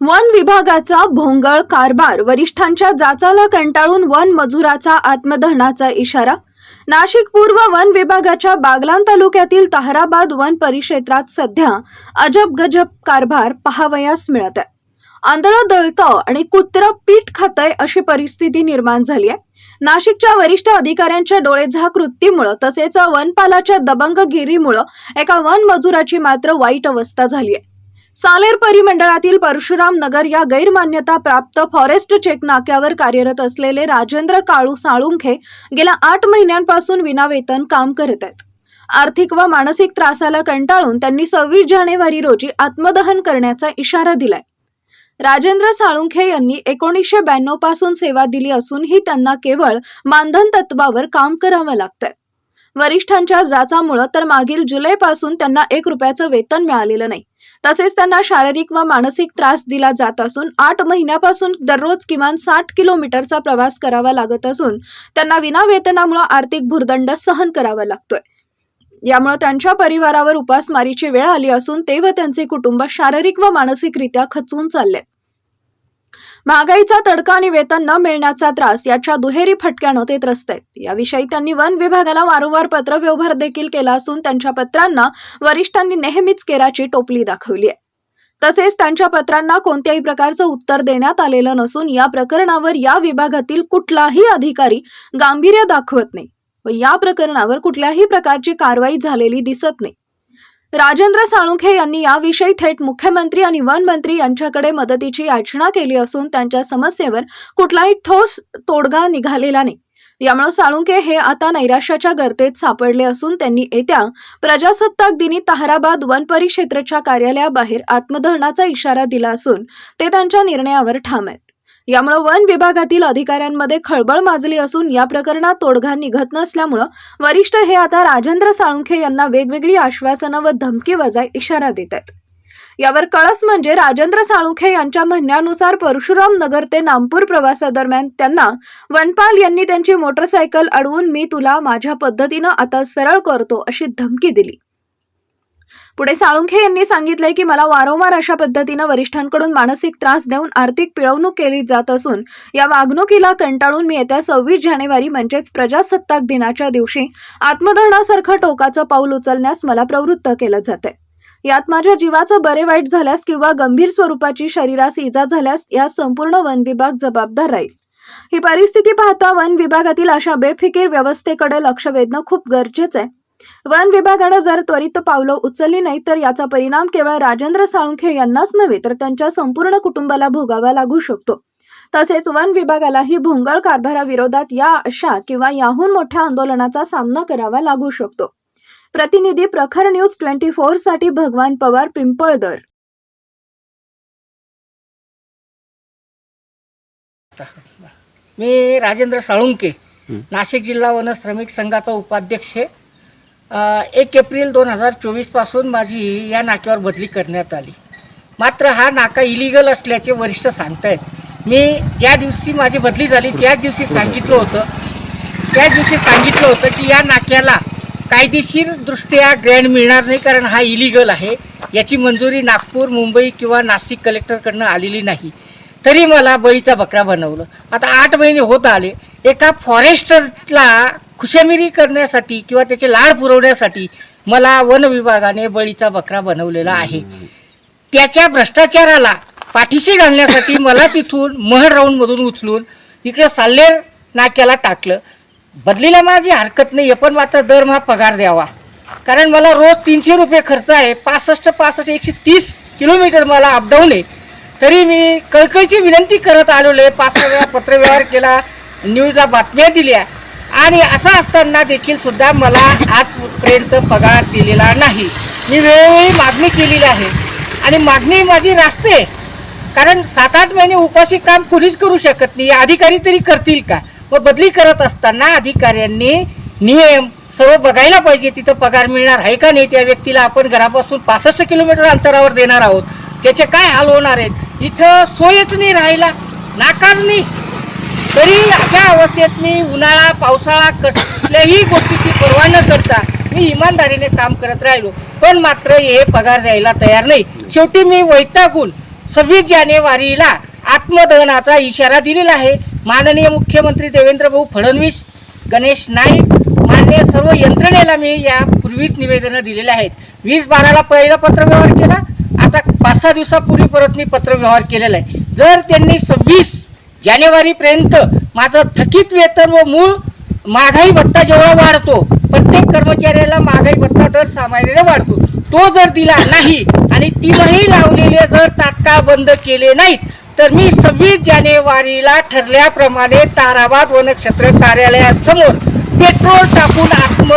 One विभागाचा भोंगळ कारभार वरिष्ठांच्या जाचाला कंटाळून वन मजुराचा आत्मदहनाचा इशारा. नाशिक पूर्व वन विभागाच्या बागलान तालुक्यातील ताहराबाद वन परिक्षेत्रात सध्या अजब गजब कारभार पहावयास मिळत आहे. आंधळं दळतं आणि कुत्रं पीठ खातंय अशी परिस्थिती निर्माण झाली आहे. नाशिकच्या वरिष्ठ अधिकाऱ्यांच्या डोळेझाक वृत्तीमुळं तसेच वनपालाच्या दबंगगिरीमुळं एका वन मजुराची मात्र वाईट अवस्था झाली आहे. सालेर परिमंडळातील परशुराम नगर या गैरमान्यता प्राप्त फॉरेस्ट चेक नाक्यावर कार्यरत असलेले राजेंद्र काळू साळुंखे गेल्या आठ महिन्यांपासून विनावेतन काम करत आहेत. आर्थिक व मानसिक त्रासाला कंटाळून त्यांनी सव्वीस जानेवारी रोजी आत्मदहन करण्याचा इशारा दिलाय. राजेंद्र साळुंखे यांनी एकोणीसशे ब्याण्णवपासून सेवा दिली असूनही त्यांना केवळ मानधन तत्वावर काम करावं लागतंय. वरिष्ठांच्या जाचामुळं तर मागील जुलैपासून त्यांना एक रुपयाचं वेतन मिळालेलं नाही. तसेच त्यांना शारीरिक व मानसिक त्रास दिला जात असून आठ महिन्यापासून दररोज किमान साठ किलोमीटरचा प्रवास करावा लागत असून त्यांना विना वेतनामुळे आर्थिक भुर्दंड सहन करावा लागतोय. यामुळे त्यांच्या परिवारावर उपासमारीची वेळ आली असून ते व त्यांचे कुटुंब शारीरिक व मानसिकरित्या खचून चालले महागाईचा तडका आणि वेतन न मिळण्याचा त्रास याच्या दुहेरी फटक्यानं ते त्रस्त आहेत याविषयी त्यांनी वन विभागाला वारंवार पत्र व्यवहार देखील केला असून त्यांच्या पत्रांना वरिष्ठांनी नेहमीच केराची टोपली दाखवली आहे. तसेच त्यांच्या पत्रांना कोणत्याही प्रकारचं उत्तर देण्यात आलेलं नसून या प्रकरणावर या विभागातील कुठलाही अधिकारी गांभीर्य दाखवत नाही व या प्रकरणावर कुठल्याही प्रकारची कारवाई झालेली दिसत नाही. राजेंद्र साळुंखे यांनी याविषयी थेट मुख्यमंत्री आणि वन मंत्री यांच्याकडे मदतीची याचना केली असून त्यांच्या समस्येवर कुठलाही ठोस तोडगा निघालेला नाही. यामुळे साळुंके हे आता नैराश्याच्या गर्तेत सापडले असून त्यांनी येत्या प्रजासत्ताक दिनी ताहराबाद वन परिक्षेत्राच्या कार्यालयाबाहेर आत्मदहनाचा इशारा दिला असून ते त्यांच्या निर्णयावर ठाम आहेत. यामुळे वन विभागातील अधिकाऱ्यांमध्ये खळबळ माजली असून या प्रकरणात तोडगा निघत नसल्यामुळं वरिष्ठ हे आता राजेंद्र साळुंखे यांना वेगवेगळी आश्वासनं व धमकी वजाय इशारा देत आहेत. यावर कळस म्हणजे राजेंद्र साळुंखे यांच्या म्हणण्यानुसार परशुराम नगर ते नामपूर प्रवासादरम्यान त्यांना वनपाल यांनी त्यांची मोटरसायकल अडवून मी तुला माझ्या पद्धतीनं आता सरळ करतो अशी धमकी दिली. पुढे साळुंखे यांनी सांगितले की मला वारंवार अशा पद्धतीनं वरिष्ठांकडून मानसिक त्रास देऊन आर्थिक पिळवणूक केली जात असून या वागणुकीला कंटाळून मी येत्या सव्वीस जानेवारी म्हणजेच प्रजासत्ताक दिनाच्या दिवशी आत्मदहनासारखं टोकाचं पाऊल उचलण्यास मला प्रवृत्त केलं जाते यात माझ्या जीवाचं बरे वाईट झाल्यास किंवा गंभीर स्वरूपाची शरीरास इजा झाल्यास या संपूर्ण वन विभाग जबाबदार राहील. ही परिस्थिती पाहता वन विभागातील अशा बेफिकीर व्यवस्थेकडे लक्ष वेधणं खूप गरजेचं आहे. वन विभागानं जर त्वरित पावलं उचलली नाही तर याचा परिणाम केवळ राजेंद्र साळुंखे यांनाच नव्हे तर त्यांच्या संपूर्ण कुटुंबाला भोगावा लागू शकतो. तसेच वन विभागालाही भोंगळ कारभाराविरोधात या अशा किंवा याहून मोठ्या आंदोलनाचा सामना करावा लागू शकतो. प्रतिनिधी प्रखर न्यूज ट्वेंटी फोरसाठी भगवान पवार पिंपळदर. मी राजेंद्र साळुंके नाशिक जिल्हा वन श्रमिक संघाचा उपाध्यक्ष एक एप्रिल दोन हजार चोवीसपासून माझी या नाक्यावर बदली करण्यात आली. मात्र हा नाका इलिगल असल्याचे वरिष्ठ सांगतायत. मी ज्या दिवशी माझी बदली झाली त्याच दिवशी सांगितलं होतं. त्याच दिवशी सांगितलं होतं की या नाक्याला कायदेशीरदृष्ट्या ग्रँड मिळणार नाही कारण हा इलिगल आहे. याची मंजुरी नागपूर मुंबई किंवा नाशिक कलेक्टरकडनं आलेली नाही. तरी मला बळीचा बकरा बनवलं. आता आठ महिने होत आले. एका फॉरेस्टरला खुशामिरी करण्यासाठी किंवा त्याचे लाड पुरवण्यासाठी मला वन विभागाने बळीचा बकरा बनवलेला आहे. त्याच्या भ्रष्टाचाराला पाठीशी घालण्यासाठी मला तिथून महड राऊंडमधून उचलून इकडं साल्लेर नाक्याला टाकलं. बदलीला माझी हरकत नाही आहे पण मात्र दरमहा पगार द्यावा. कारण मला रोज तीनशे रुपये खर्च आहे. पासष्ट पासष्ट एकशे तीस किलोमीटर मला अपडाऊन आहे. तरी मी कळकळीची विनंती करत आलेलो आहे. पाच सहा वेळा पत्रव्यवहार केला न्यूजला बातम्या दिल्या. आणि असं असताना देखील सुद्धा मला आजपर्यंत पगार दिलेला नाही. मी वेळोवेळी मागणी केलेली आहे. आणि मागणी माझी रास्ते कारण सात आठ महिने उपाशी काम कुणीच करू शकत नाही. अधिकारी तरी करतील का? व बदली करत असताना अधिकाऱ्यांनी नियम सर्व बघायला पाहिजे. तिथं पगार मिळणार आहे का नाही त्या व्यक्तीला आपण घरापासून पासष्ट किलोमीटर अंतरावर देणार आहोत. त्याचे काय हाल होणार आहेत? इथं सोयच नाही राहिला नाकार नाही. तरी अशा अवस्थेत मी उन्हाळा पावसाळा कुठल्याही गोष्टीची पर्वा न करता मी इमानदारीने काम करत राहिलो. पण मात्र हे पगार द्यायला तयार नाही. शेवटी मी वैतागून सव्वीस जानेवारीला आत्मदहनाचा इशारा दिलेला आहे. माननीय मुख्यमंत्री देवेंद्र भाऊ फडणवीस गणेश नाईक मान्य सर्व यंत्रणेला मी यापूर्वीच निवेदनं दिलेले आहेत. वीस बाराला पहिला पत्रव्यवहार केला पाच सहा दिवसापूर्वी परत मी पत्रव्यवहार केलेला आहे. जर त्यांनी सव्वीस जानेवारीपर्यंत माझं थकीत वेतन व मूळ महागाई भत्ता जेवढा वाढतो प्रत्येक कर्मचाऱ्याला महागाई भत्ता दर सामान्याने वाढतो. तो जर दिला नाही आणि तीनही लावलेले जर तात्काळ बंद केले नाहीत तर मी सव्वीस जानेवारीला ठरल्याप्रमाणे ताराबाद वनक्षेत्र कार्यालयासमोर पेट्रोल टाकून आत्म